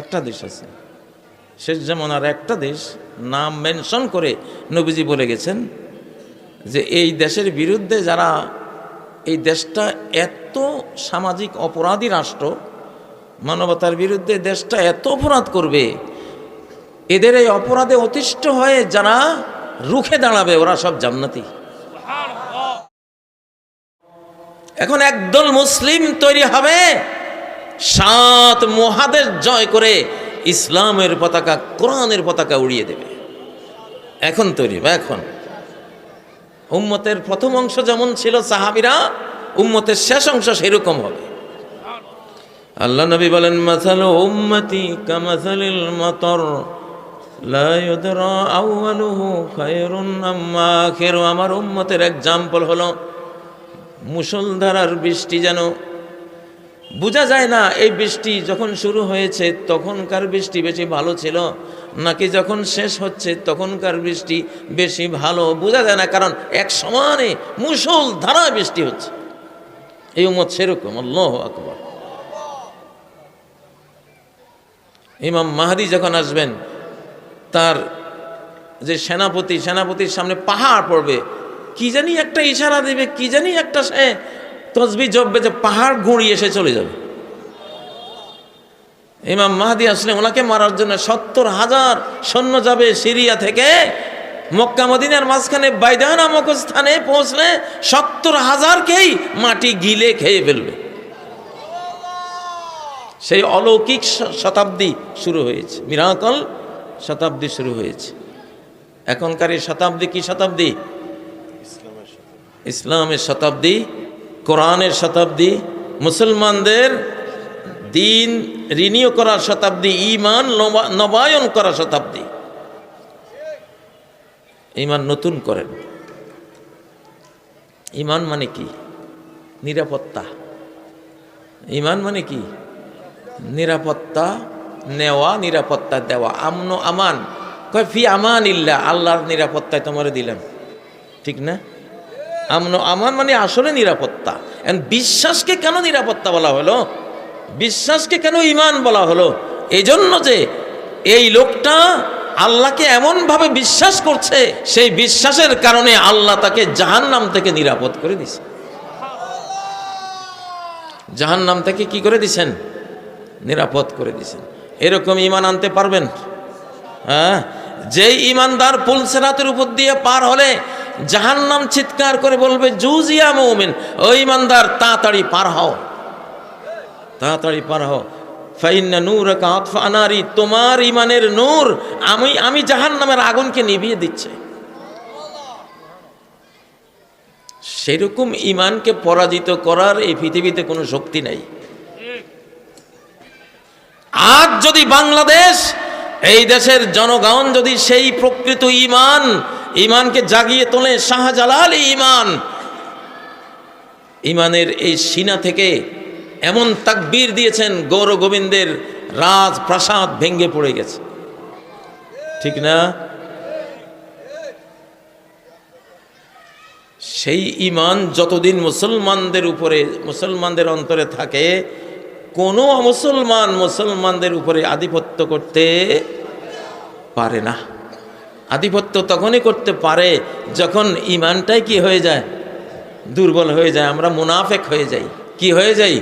একটা দেশ আছে। শেষ যেমন আর একটা দেশ নাম মেনশন করে নবীজি বলে গেছেন যে এই দেশের বিরুদ্ধে যারা এই দেশটা এত সামাজিক অপরাধী রাষ্ট্র মানবতার বিরুদ্ধে দেশটা এত অপরাধ করবে এদের এই অপরাধে অতিষ্ঠ হয়ে যারা রুখে দাঁড়াবে ওরা সব জান্নাতি। এখন একদল মুসলিম তৈরি হবে। সাত মহাদেশ জয় করে ইসলামের পতাকা, কোরআনের পতাকা উড়িয়ে দেবে। এখন তৈরি বা এখন? উম্মতের প্রথম অংশ যেমন ছিল সাহাবিরা, উম্মতের শেষ অংশ সেরকম হবে। আল্লাহ নবী বলেন, মাসাল উম্মতি কামাসালিল মতর আমার উম্মতের এক্সাম্পল হলো, মুষলধারার বৃষ্টি যেন বোঝা যায় না, এই বৃষ্টি যখন শুরু হয়েছে, তখনকার বৃষ্টি বেশি ভালো ছিল? নাকি যখন শেষ হচ্ছে, তখনকার বৃষ্টি বেশি ভালো? বোঝা যায় না, কারণ এক সমানে মুসল ধারা বৃষ্টি হচ্ছে। এই উম্মত সেরকম, আল্লাহ আকবর। ইমাম মাহাদি যখন আসবেন, তার যে সেনাপতি, সেনাপতির সামনে পাহাড় পড়বে, কি জানি একটা ইশারা দেবে, কি জানি একটা তসবি জপবে যে পাহাড় গুঁড়িয়ে এসে চলে যাবে। ইমাম মাহাদি আসলে ওনাকে মারার জন্য সত্তর হাজার সৈন্য যাবে সিরিয়া থেকে। মক্কা মদিনার মাঝখানে বাইদা নামক স্থানে পৌঁছলে সত্তর হাজারকেই মাটি গিলে খেয়ে ফেলবে। সেই অলৌকিক শতাব্দী শুরু হয়েছে। মিরাকল শতাব্দী শুরু হয়েছে। এখনকার এই শতাব্দী কি শতাব্দী। ইসলামের শতাব্দী কোরআনের শতাব্দী, মুসলমানদের দিন রিনিউ করার শতাব্দী ইমান নবা- নবায়ন করার শতাব্দী। ইমান নতুন করেন। ইমান মানে কি? নিরাপত্তা। ইমান মানে কি? নিরাপত্তা নেওয়া, নিরাপত্তা দেওয়া। আমন, আমান। কয়, ফি আমান ইল্লা আল্লাহর নিরাপত্তায় তোমারে দিলাম। ঠিক না? আমান মানে আসলে নিরাপত্তা। বিশ্বাসকে কেন নিরাপত্তা বলা হলো? বিশ্বাসকে কেন ইমান বলা হলো? এই জন্য যে এই লোকটা আল্লাহকে এমনভাবে বিশ্বাস করছে, সেই বিশ্বাসের কারণে আল্লাহ তাকে জাহান্নাম থেকে নিরাপদ করে দিছে। জাহান্নাম থেকে কি করে দিছেন? নিরাপদ করে দিছেন। এরকম ইমান আনতে পারবেন? হ্যাঁ? যেই ইমানদার পুল সেরাতের উপর দিয়ে পার হলে জাহান্নাম চিৎকার করে বলবে জুজিয়া মৌমিন, ও ইমানদার তাড়াতাড়ি পার হও। তাড়াতাড়ি পার হও। ফাইন্না নূর তোমার ইমানের নূর আমি আমি আগুনকে নিভিয়ে দিচ্ছে। সেরকম ইমানকে পরাজিত করার এই পৃথিবীতে কোনো শক্তি নাই। আজ যদি বাংলাদেশ, এই দেশের জনগণ যদি সেই প্রকৃত ইমান ইমানকে জাগিয়ে তোলে শাহজালাল ইমান ইমানের এই সিনা থেকে এমন তাকবীর দিয়েছেন, গৌর গোবিন্দের রাজ প্রাসাদ ভেঙ্গে পড়ে গেছে। ঠিক না? সেই ইমান যতদিন মুসলমানদের উপরে, মুসলমানদের অন্তরে থাকে, কোনো মুসলমান মুসলমানদের উপরে আধিপত্য করতে পারে না। আধিপত্য তখনই করতে পারে যখন ইমানটাই কি হয়ে যায়? দুর্বল হয়ে যায়, আমরা মুনাফেক হয়ে যাই। কি হয়ে যাই?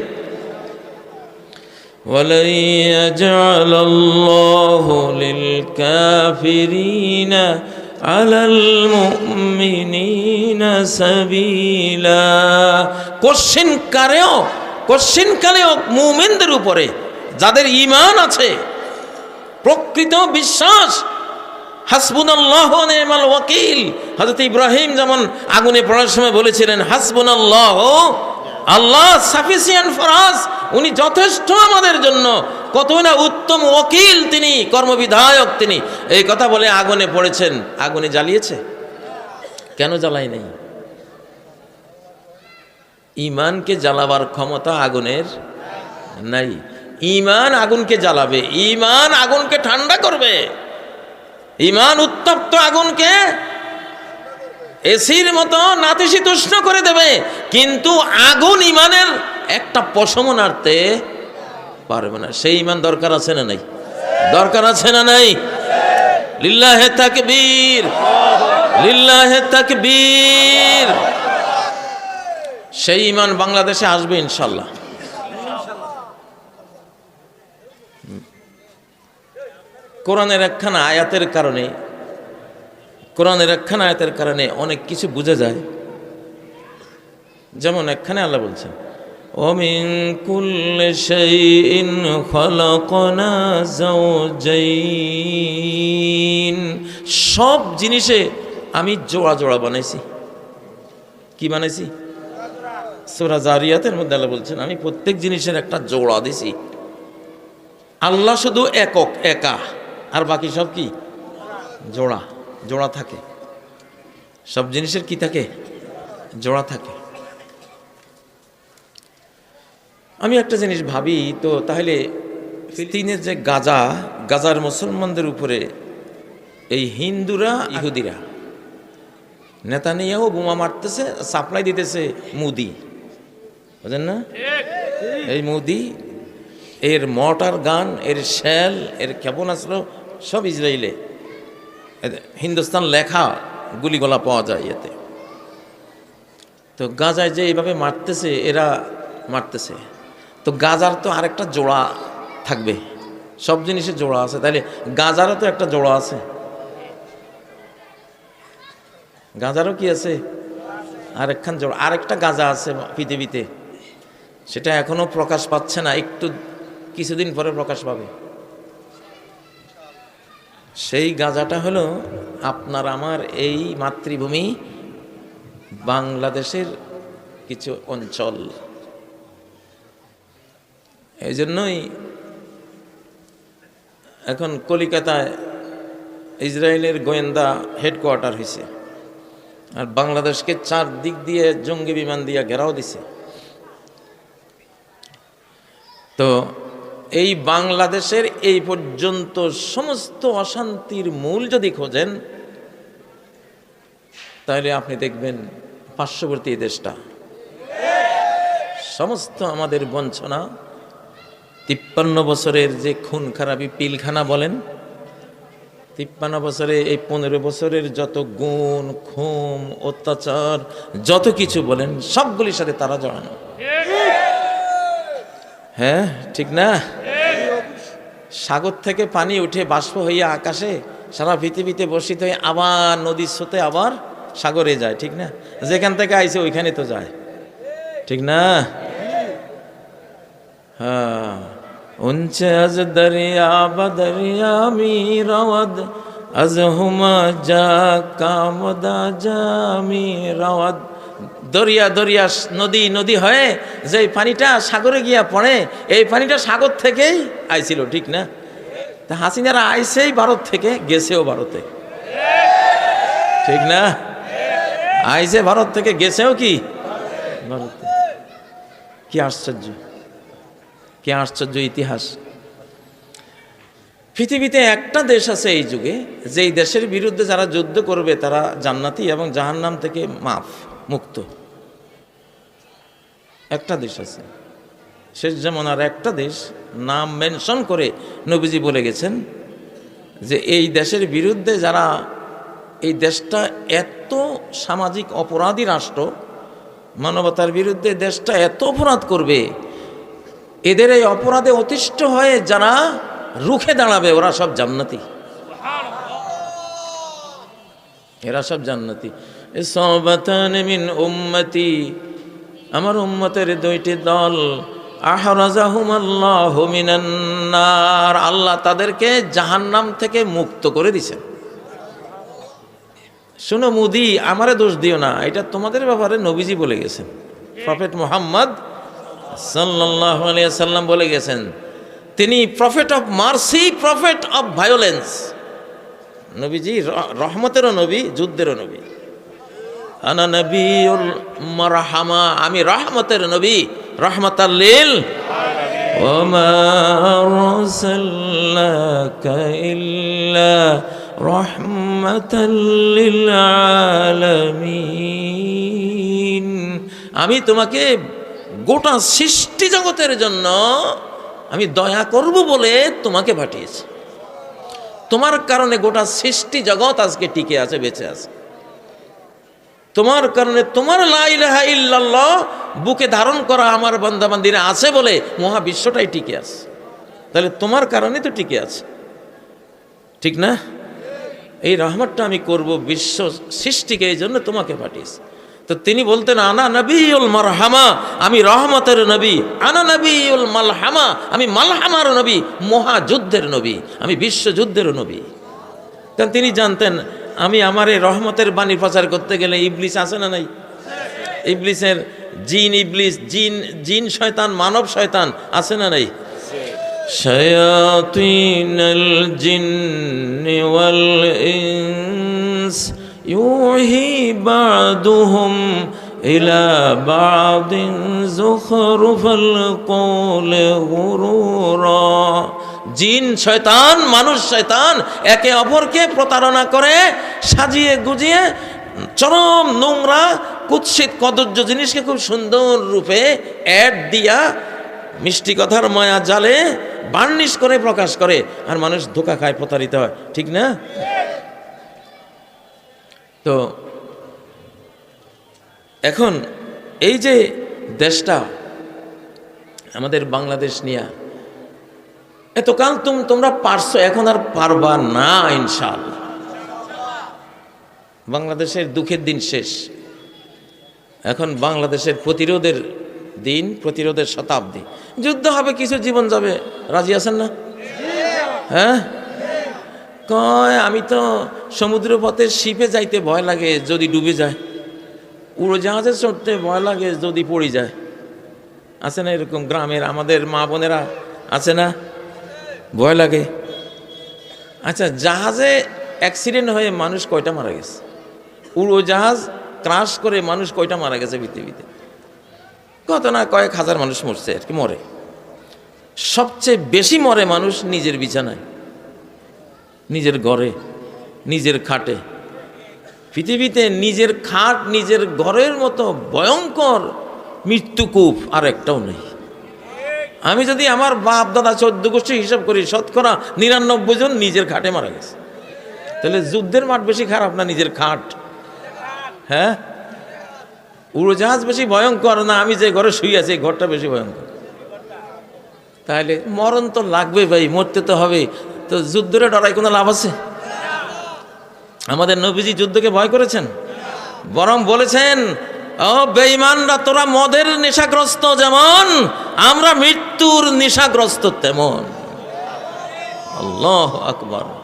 কশিন কালেও কশিন কালেও মুমিনদের উপরে যাদের ইমান আছে, প্রকৃত বিশ্বাস হাসবুন আল্লাহ নেমাল ওয়াকিল। হজরত ইব্রাহিম যেমন আগুনে পড়ার সময় বলেছিলেন হাসবুন আল্লাহ উনি যথেষ্ট আমাদের জন্য। না উত্তম ওকিল তিনি, কর্মবিধায়ক তিনি। এই কথা বলে আগুনে পড়েছেন। আগুনে জ্বালিয়েছে? কেন জ্বালাই নেই? ইমানকে জ্বালাবার ক্ষমতা আগুনের নাই। ইমান আগুনকে জ্বালাবে। ইমান আগুনকে ঠান্ডা করবে। ইমান উত্তপ্ত আগুনকে এসির মতো নাতিশীতোষ্ণ করে দেবে। কিন্তু আগুন ইমানের একটা পশম নাড়তে পারবে না। সেই ইমান দরকার আছে না নাই? দরকার আছে না নাই? লিল্লাহে তাকবীর লিল্লাহে তাকবীর। সেই ইমান বাংলাদেশে আসবে ইনশাল্লাহ। কোরআনের একখানা আয়াতের কারণে কোরআনের একখানা আয়াতের কারণে অনেক কিছু বোঝা যায় যেমন একখানে আল্লাহ বলছেন ومن كل شيء خلقنا زوجين সব জিনিসে আমি জোড়া জোড়া বানাইছি কি বানাইছি সুরা জারিয়াতের মধ্যে আল্লাহ বলছেন আমি প্রত্যেক জিনিসের একটা জোড়া দিছি আল্লাহ শুধু একক একা আর বাকি সব কি? জোড়া জোড়া থাকে। সব জিনিসের কি থাকে? জোড়া থাকে। আমি একটা জিনিস ভাবি তো তাহলে ফিলিস্তিনের যে গাজা গাজার মুসলমানদের উপরে এই হিন্দুরা ইহুদিরা নেতা নেতানিয়াও বোমা মারতেছে সাপ্লাই দিতেছে মুদি। বুঝেন না? এই মুদি এর মটার গান এর শ্যাল এর ক্ষেপণাস্ত্র সব ইসরায়েলে। হিন্দুস্তান লেখা গুলিগোলা পাওয়া যায় এতে। তো গাজায় যে এইভাবে মারতেছে, এরা মারতেছে। তো গাজার তো আরেকটা জোড়া থাকবে। সব জিনিসের জোড়া আছে। তাহলে গাজারও তো একটা জোড়া আছে। গাজারও কি আছে? আরেকখান জোড়া। আরেকটা গাজা আছে পৃথিবীতে। সেটা এখনও প্রকাশ পাচ্ছে না। একটু কিছুদিন পরে প্রকাশ পাবে। সেই গাজাটা হলো আপনার আমার এই মাতৃভূমি বাংলাদেশের কিছু অঞ্চল। এই জন্যই এখন কলিকাতায় ইসরায়েলের গোয়েন্দা হেডকোয়ার্টার হয়েছে আর বাংলাদেশকে চার দিক দিয়ে জঙ্গি বিমান দিয়ে ঘেরাও দিছে। তো এই বাংলাদেশের এই পর্যন্ত সমস্ত অশান্তির মূল যদি খোঁজেন, তাহলে আপনি দেখবেন পার্শ্ববর্তী দেশটা। সমস্ত আমাদের বঞ্চনা, তিপ্পান্ন বছরের যে খুন খারাপি, পিলখানা বলেন, তিপ্পান্ন বছরে এই পনেরো বছরের যত গুণ খুম অত্যাচার, যত কিছু বলেন, সবগুলির সাথে তারা জড়ানো। হ্যাঁ ঠিক না? সাগর থেকে পানি উঠে বাষ্প হইয়া আকাশে সারা পৃথিবীতে বর্ষিত হয়ে আবার নদীর স্রোতে আবার সাগরে যায়, ঠিক না? যেখান থেকে আইছে ওইখানে তো যায়, ঠিক না? হ্যাঁ আজ দরিয়া বা মি রাওয়াদ আজ হুমা যা কামদা যা মি দরিয়া দরিয়া নদী নদী হয়ে যে পানিটা সাগরে গিয়া পড়ে, এই পানিটা সাগর থেকেই আইছিল, ঠিক না? তা হাসিনারা আইসেই ভারত থেকে, গেছেও ভারতে। ঠিক না? আইসে ভারত থেকে, গেছেও কি? ভারতে। কি আশ্চর্য। কি আশ্চর্য ইতিহাস। পৃথিবীতে একটা দেশ আছে এই যুগে, যেই দেশের বিরুদ্ধে যারা যুদ্ধ করবে তারা জান্নাতি এবং জাহান্নাম থেকে মাফ, মুক্ত। একটা দেশ আছে। শেষ যেমন আর একটা দেশ নাম মেনশন করে নবীজি বলে গেছেন যে এই দেশের বিরুদ্ধে যারা এই দেশটা এত সামাজিক অপরাধী রাষ্ট্র, মানবতার বিরুদ্ধে দেশটা এত অপরাধ করবে, এদের এই অপরাধে অতিষ্ঠ হয়ে যারা রুখে দাঁড়াবে, ওরা সব জান্নাতি। এরা সব জান্নাতি। সবাতান মিন উম্মতি আমার উম্মতের দুইটি দল, আহরাজাহুম আল্লাহ মিনান্নার আল্লাহ তাদেরকে জাহান্নাম থেকে মুক্ত করে দিছেন শুনো মুদি, আমারে দোষ দিও না, এটা তোমাদের ব্যাপারে নবীজি বলে গেছেন। প্রফেট মোহাম্মদ সাল্লাহ সাল্লাম বলে গেছেন, তিনি prophet of mercy, prophet of violence. নবীজি রহমতেরও নবী, যুদ্ধেরও নবী। আনা নবীর মারহামা, আমি রহমতের নবী রহমত আল্লিল আমি তোমাকে গোটা সৃষ্টি জগতের জন্য আমি দয়া করব বলে তোমাকে পাঠিয়েছি। তোমার কারণে গোটা সৃষ্টি জগৎ আজকে টিকে আছে, বেঁচে আছে। তোমার কারণে তোমার লাইলাহা ইল্লাল্লাহ বুকে ধারণ করা আমার বান্দাবান্দিরা আছে বলে মহাবিশ্বটাই টিকে আছে। তাহলে তোমার কারণে তো টিকে আছে। ঠিক না? এই রহমতটা আমি করব বিশ্ব সৃষ্টিকে এই জন্য তোমাকে পাঠিয়েছি। তো তিনি বলতেন, আনা নবীউল মারহামা, আমি রহমতের নবী। আনা নবীউল মালহামা, আমি মালহামার নবী, মহাযুদ্ধের নবী, আমি বিশ্বযুদ্ধের নবী। কারণ তিনি জানতেন আমি আমার এই রহমতের বাণী প্রচার করতে গেলে ইবলিস আছে না নাই ইবলিসের জিন ইবলিস জিন জিন শয়তান মানব শয়তান আছে না নাই شياطين الجن والإنس يوحي بعضهم إلى بعض زخرف القول غرورا জিন, শয়তান, মানুষ, শয়তান একে অপরকে প্রতারণা করে, সাজিয়ে গুজিয়ে চরম নোংরা, কুৎসিত কদর্য জিনিসকে খুব সুন্দর রূপে অ্যাড দিয়া মিষ্টি কথার মায়া জালে বার্নিশ করে প্রকাশ করে। আর মানুষ ধোকা খায়, প্রতারিত হয়। ঠিক না? তো এখন এই যে দেশটা আমাদের বাংলাদেশ নিয়ে এতকাল তুম তোমরা পারছ, এখন আর পারবা না, ইনশাআল্লাহ। বাংলাদেশের দুঃখের দিন শেষ। এখন বাংলাদেশের প্রতিরোধের দিন, প্রতিরোধের শতাব্দী। যুদ্ধ হবে, কিছু জীবন যাবে। রাজি আছেন না? হ্যাঁ? কয়, আমি তো সমুদ্র পথে শিপে যাইতে ভয় লাগে, যদি ডুবে যায়। উড়োজাহাজে চড়তে ভয় লাগে, যদি পড়ে যায়। আছে না এরকম গ্রামের, আমাদের মা বোনেরা আছে না? ভয় লাগে। আচ্ছা জাহাজে অ্যাক্সিডেন্ট হয়ে মানুষ কয়টা মারা গেছে? উড়োজাহাজ ক্রাশ করে মানুষ কয়টা মারা গেছে পৃথিবীতে? কত না কয়েক হাজার মানুষ মরছে, আর কি মরে। সবচেয়ে বেশি মরে মানুষ নিজের বিছানায়, নিজের ঘরে, নিজের খাটে। পৃথিবীতে নিজের খাট, নিজের ঘরের মতো ভয়ঙ্কর মৃত্যুকূপ আর একটাও নেই। আমি যদি আমার বাপ, দাদা, চোদ্দ গোষ্ঠী হিসাব করি, শতকরা নিরানব্বই জন নিজের খাটে মারা গেছে। তাহলে যুদ্ধের মাঠ বেশি খারাপ না নিজের খাট? হ্যাঁ? উড়োজাহাজ বেশি ভয়ঙ্কর না আমি যে ঘরে শুয়ে আছি ঘরটা বেশি ভয়ঙ্কর। তাহলে মরণ তো লাগবে ভাই, মরতে তো হবে। তো যুদ্ধরে ডরাই কোনো লাভ আছে? আমাদের নবীজি যুদ্ধকে ভয় করেছেন? বরং বলেছেন ও বেঈমানরা তোরা মদের নেশাগ্রস্ত যেমন আমরা মৃত্যুর নেশাগ্রস্ত তেমন। আল্লাহ আকবর।